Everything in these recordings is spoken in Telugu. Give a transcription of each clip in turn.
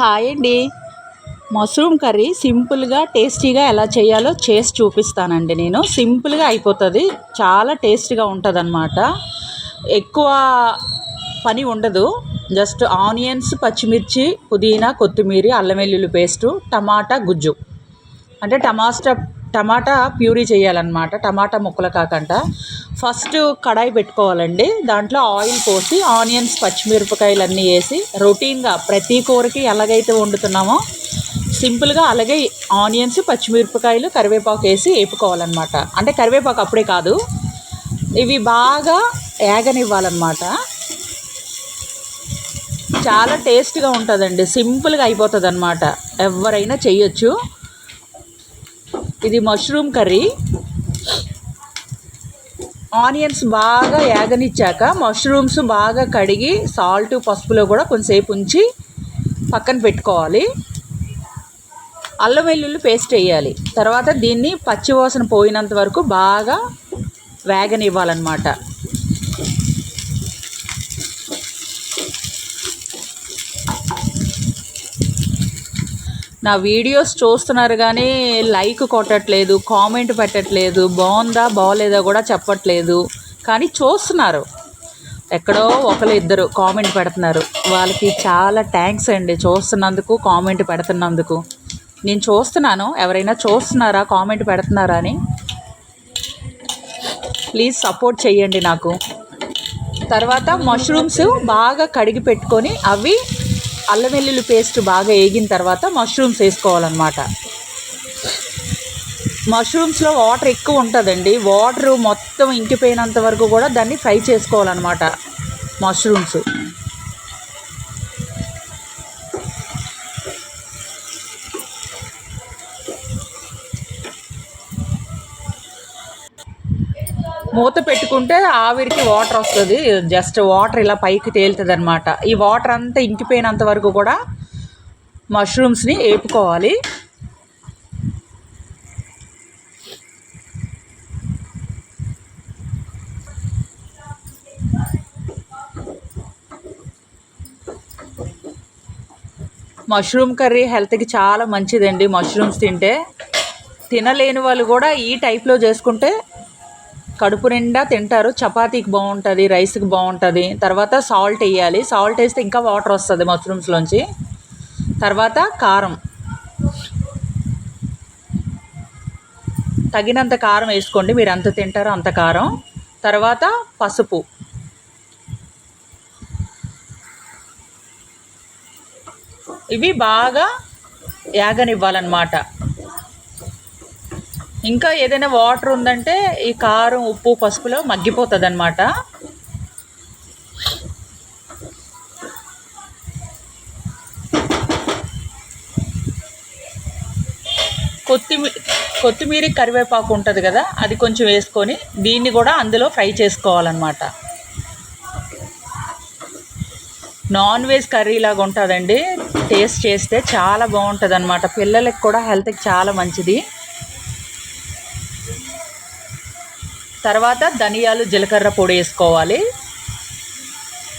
హాయ్ అండి. మష్రూమ్ కర్రీ సింపుల్గా టేస్టీగా ఎలా చేయాలో చేసి చూపిస్తానండి నేను. సింపుల్గా అయిపోతుంది. చాలా టేస్టీగా ఉంటుంది ఎక్కువ పని ఉండదు. జస్ట్ ఆనియన్స్ పచ్చిమిర్చి పుదీనా కొత్తిమీర అల్లం వెల్లుల్లి పేస్టు టమాటా గుజ్జు. అంటే టమాటా టమాటా ప్యూరీ చేయాలన్నమాట టమాటా ముక్కలు కాకుండా ఫస్ట్ కడాయి పెట్టుకోవాలండి. దాంట్లో ఆయిల్ పోసి ఆనియన్స్ పచ్చిమిరపకాయలు అన్నీ వేసి రొటీన్గా ప్రతి కూరకి ఎలాగైతే వండుతున్నామో సింపుల్గా అలాగే ఆనియన్స్ పచ్చిమిరపకాయలు కరివేపాకు వేసి వేపుకోవాలన్నమాట. అంటే కరివేపాకు అప్పుడే కాదు ఇవి బాగా ఏగనివ్వాలన్నమాట. చాలా టేస్ట్గా ఉంటుందండి. సింపుల్గా అయిపోతుంది అనమాట ఎవరైనా చేయొచ్చు. ఇది మష్రూమ్ కర్రీ ఆనియన్స్ బాగా యాగనిచ్చాక మష్రూమ్స్ బాగా కడిగి సాల్ట్ పసుపులో కూడా కొంచెంసేపు ఉంచి పక్కన పెట్టుకోవాలి. అల్లం వెల్లుల్లి పేస్ట్ వేయాలి. తర్వాత దీన్ని పచ్చివాసన పోయినంత వరకు బాగా వేగనివ్వాలన్నమాట. నా వీడియోస్ చూస్తున్నారు కానీ లైక్ కొట్టట్లేదు కామెంట్ పెట్టట్లేదు బాగుందా బాగోలేదా కూడా చెప్పట్లేదు. కానీ చూస్తున్నారు. ఎక్కడో ఒకరు ఇద్దరు కామెంట్ పెడుతున్నారు. వాళ్ళకి చాలా థ్యాంక్స్ అండి చూస్తున్నందుకు కామెంట్ పెడుతున్నందుకు. నేను చూస్తున్నాను ఎవరైనా చూస్తున్నారా కామెంట్ పెడుతున్నారా అని. ప్లీజ్ సపోర్ట్ చేయండి నాకు. తర్వాత మష్రూమ్స్ బాగా కడిగి పెట్టుకొని అవి అల్లం వెల్లుల్లి పేస్ట్ బాగా వేగిన తర్వాత మష్రూమ్స్ వేసుకోవాలన్నమాట. మష్రూమ్స్లో వాటర్ ఎక్కువ ఉంటుందండి. వాటర్ మొత్తం ఇంకిపోయినంత వరకు కూడా దాన్ని ఫ్రై చేసుకోవాలన్నమాట. మష్రూమ్స్ మూత పెట్టుకుంటే ఆవిరికి వాటర్ వస్తుంది. జస్ట్ వాటర్ ఇలా పైకి తేలుతుంది అనమాట ఈ వాటర్ అంతా ఇంకిపోయినంత వరకు కూడా మష్రూమ్స్ని వేపుకోవాలి మష్రూమ్ కర్రీ హెల్త్కి చాలా మంచిదండి. మష్రూమ్స్ తింటే తినలేని వాళ్ళు కూడా ఈ టైప్లో చేసుకుంటే కడుపు నిండా తింటారు. చపాతీకి బాగుంటుంది రైస్కి బాగుంటుంది. తర్వాత సాల్ట్ వేయాలి. సాల్ట్ వేస్తే ఇంకా వాటర్ వస్తుంది మష్రూమ్స్లోంచి. తర్వాత కారం. తగినంత కారం వేసుకోండి. మీరు ఎంత తింటారో అంత కారం. తర్వాత పసుపు. ఇవి బాగా యాగనివ్వాలన్నమాట. ఇంకా ఏదైనా వాటర్ ఉందంటే ఈ కారం ఉప్పు పసుపులో మగ్గిపోతుంది అనమాట కొత్తిమీర కొత్తిమీర కరివేపాకు ఉంటుంది కదా అది కొంచెం వేసుకొని దీన్ని కూడా అందులో ఫ్రై చేసుకోవాలన్నమాట. నాన్ వెజ్ కర్రీ లాగా ఉంటుందండి. టేస్ట్ చేస్తే చాలా బాగుంటుంది అనమాట పిల్లలకి కూడా హెల్త్కి చాలా మంచిది. తర్వాత ధనియాలు జీలకర్ర పొడి వేసుకోవాలి.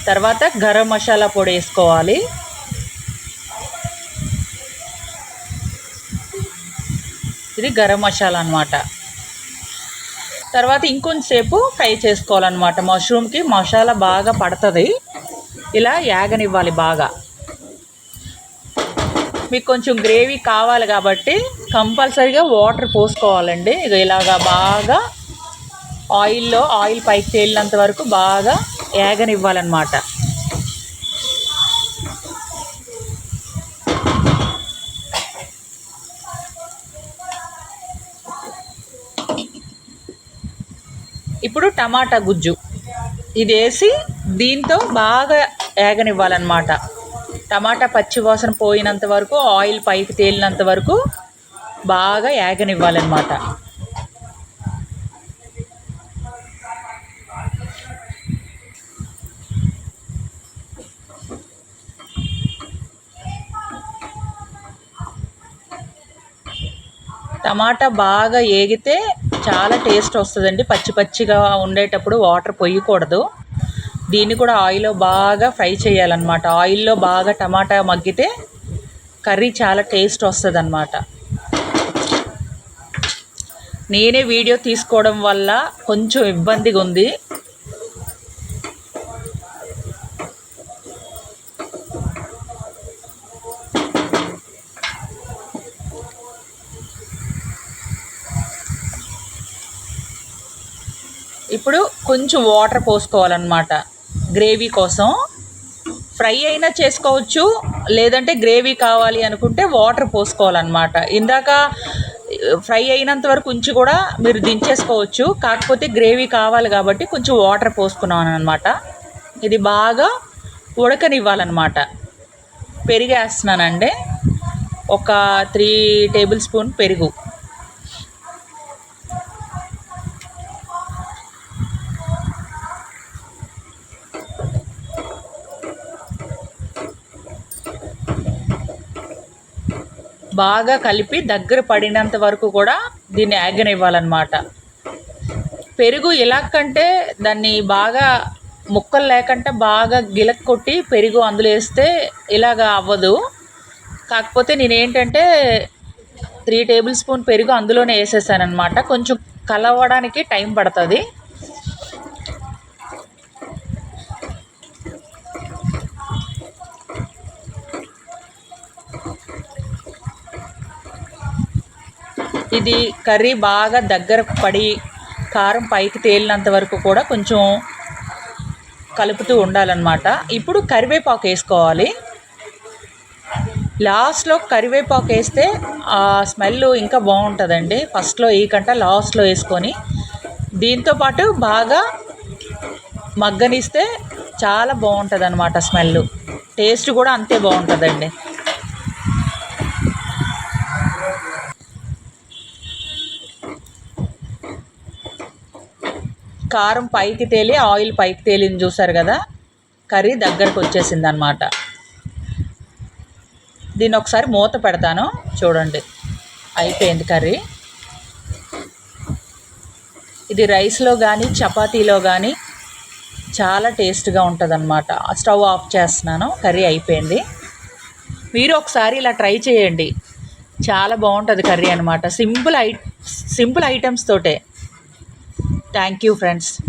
తర్వాత గరం మసాలా పొడి వేసుకోవాలి. ఇది గరం మసాలా అనమాట తర్వాత ఇంకొంచెంసేపు ఫ్రై చేసుకోవాలన్నమాట. మష్రూమ్కి మసాలా బాగా పడుతుంది. ఇలా యాగనివ్వాలి బాగా. మీకు కొంచెం గ్రేవీ కావాలి కాబట్టి కంపల్సరీగా వాటర్ పోసుకోవాలండి. ఇది ఇలాగా బాగా ఆయిల్లో ఆయిల్ పైకి తేలినంత వరకు బాగా ఏగనివ్వాలన్నమాట. ఇప్పుడు టమాటా గుజ్జు. ఇది వేసి దీంతో బాగా ఏగనివ్వాలన్నమాట. టమాటా పచ్చి వాసన పోయినంత వరకు ఆయిల్ పైకి తేలినంత వరకు బాగా ఏగనివ్వాలన్నమాట. టమాటా బాగా ఏగితే చాలా టేస్ట్ వస్తుందండి. పచ్చి పచ్చిగా ఉండేటప్పుడు వాటర్ పొయ్యకూడదు దీన్ని కూడా ఆయిల్లో బాగా ఫ్రై చేయాలన్నమాట. ఆయిల్లో బాగా టమాటా మగ్గితే కర్రీ చాలా టేస్ట్ వస్తుంది నేనే వీడియో తీసుకోవడం వల్ల కొంచెం ఇబ్బందిగా ఉంది. ఇప్పుడు కొంచెం వాటర్ పోసుకోవాలన్నమాట. గ్రేవీ కోసం. ఫ్రై అయినా చేసుకోవచ్చు లేదంటే గ్రేవీ కావాలి అనుకుంటే వాటర్ పోసుకోవాలన్నమాట. ఇందాక ఫ్రై అయినంత వరకు ఉంచి కూడా మీరు దించేసుకోవచ్చు. కాకపోతే గ్రేవీ కావాలి కాబట్టి కొంచెం వాటర్ పోసుకున్నాను అనమాట ఇది బాగా ఉడకనివ్వాలన్నమాట. పెరిగేస్తున్నానండి. ఒక త్రీ టేబుల్ స్పూన్ పెరుగు. బాగా కలిపి దగ్గర పడినంత వరకు కూడా దీన్ని ఆగనివ్వాలన్నమాట. పెరుగు ఇలా కంటే దాన్ని బాగా ముక్కలు లేకుండా బాగా గిలక్ కొట్టి పెరుగు అందులో వేస్తే ఇలాగా అవ్వదు. కాకపోతే నేను ఏంటంటే త్రీ టేబుల్ స్పూన్ పెరుగు అందులోనే వేసేసాను అనమాట కొంచెం కలవడానికి టైం పడుతుంది. ఇది కర్రీ బాగా దగ్గర పడి కారం పైకి తేలినంత వరకు కూడా కొంచెం కలుపుతూ ఉండాలన్నమాట. ఇప్పుడు కరివేపాకు వేసుకోవాలి. లాస్ట్లో కరివేపాకు వేస్తే ఆ స్మెల్ ఇంకా బాగుంటుందండి. ఫస్ట్లో ఈ కంట లాస్ట్లో వేసుకొని దీంతోపాటు బాగా మగ్గనిస్తే చాలా బాగుంటుంది అనమాట స్మెల్ టేస్ట్ కూడా అంతే బాగుంటుందండి. కారం పైకి తేలి ఆయిల్ పైకి తేలింది చూసారు కదా? కర్రీ దగ్గరకు వచ్చేసింది అనమాట దీన్ని ఒకసారి మూత పెడతాను. చూడండి. అయిపోయింది కర్రీ. ఇది రైస్లో కానీ చపాతీలో కానీ చాలా టేస్ట్గా ఉంటుంది అనమాట స్టవ్ ఆఫ్ చేస్తున్నాను. కర్రీ అయిపోయింది. మీరు ఒకసారి ఇలా ట్రై చేయండి. చాలా బాగుంటుంది కర్రీ అనమాట సింపుల్ ఐ సింపుల్ ఐటమ్స్ తోటే. Thank you, friends.